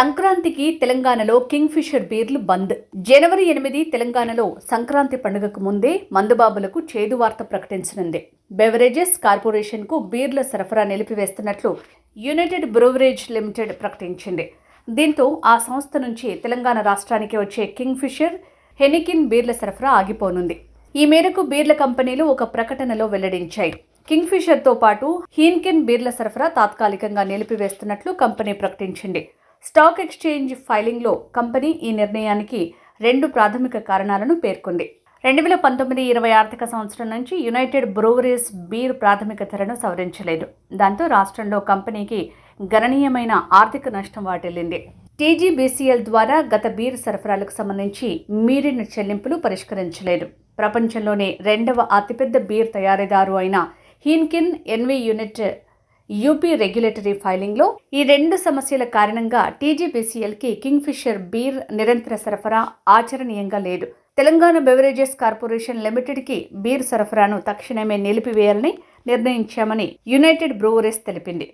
సంక్రాంతికి తెలంగాణలో king fissure బీర్లు బంద్. జనవరి ఎనిమిది తెలంగాణలో సంక్రాంతి పండుగకు ముందే మందుబాబులకు చేదు వార్త ప్రకటించనుంది. బెవరేజెస్ కార్పొరేషన్కు బీర్ల సరఫరా నిలిపివేస్తున్నట్లు యునైటెడ్ బ్రూవరేజ్ లిమిటెడ్ ప్రకటించింది. దీంతో ఆ సంస్థ నుంచి తెలంగాణ రాష్ట్రానికి వచ్చే కింగ్ ఫిషర్ హెనికిన్ బీర్ల సరఫరా ఆగిపోనుంది. ఈ మేరకు బీర్ల కంపెనీలు ఒక ప్రకటనలో వెల్లడించాయి. కింగ్ ఫిషర్తో పాటు హీన్కిన్ బీర్ల సరఫరా తాత్కాలికంగా నిలిపివేస్తున్నట్లు కంపెనీ ప్రకటించింది. స్టాక్ ఎక్స్చేంజ్ ఫైలింగ్లో కంపెనీ ఈ నిర్ణయానికి రెండు ప్రాథమిక కారణాలను పేర్కొంది. రెండు వేల పంతొమ్మిది ఇరవై ఆర్థిక సంవత్సరం నుంచి యునైటెడ్ బ్రూవరీస్ బీర్ ప్రాథమిక ధరను సవరించలేదు. దాంతో రాష్ట్రంలో కంపెనీకి గణనీయమైన ఆర్థిక నష్టం వాటిల్లింది. టీజీబీసీఎల్ ద్వారా గత బీర్ సరఫరాలకు సంబంధించి మీరిన చెల్లింపులు పరిష్కరించలేదు. ప్రపంచంలోనే రెండవ అతిపెద్ద బీర్ తయారీదారు అయిన Heineken N V unit U P regulatory ఫైలింగ్లో ఈ రెండు సమస్యల కారణంగా టీజీబీసీఎల్కి కింగ్ ఫిషర్ బీర్ నిరంతర సరఫరా ఆచరణీయంగా లేదు. తెలంగాణ బెవరేజెస్ కార్పొరేషన్ లిమిటెడ్కి బీర్ సరఫరాను తక్షణమే నిలిపివేయాలని నిర్ణయించామని యునైటెడ్ బ్రూవరీస్ తెలిపింది.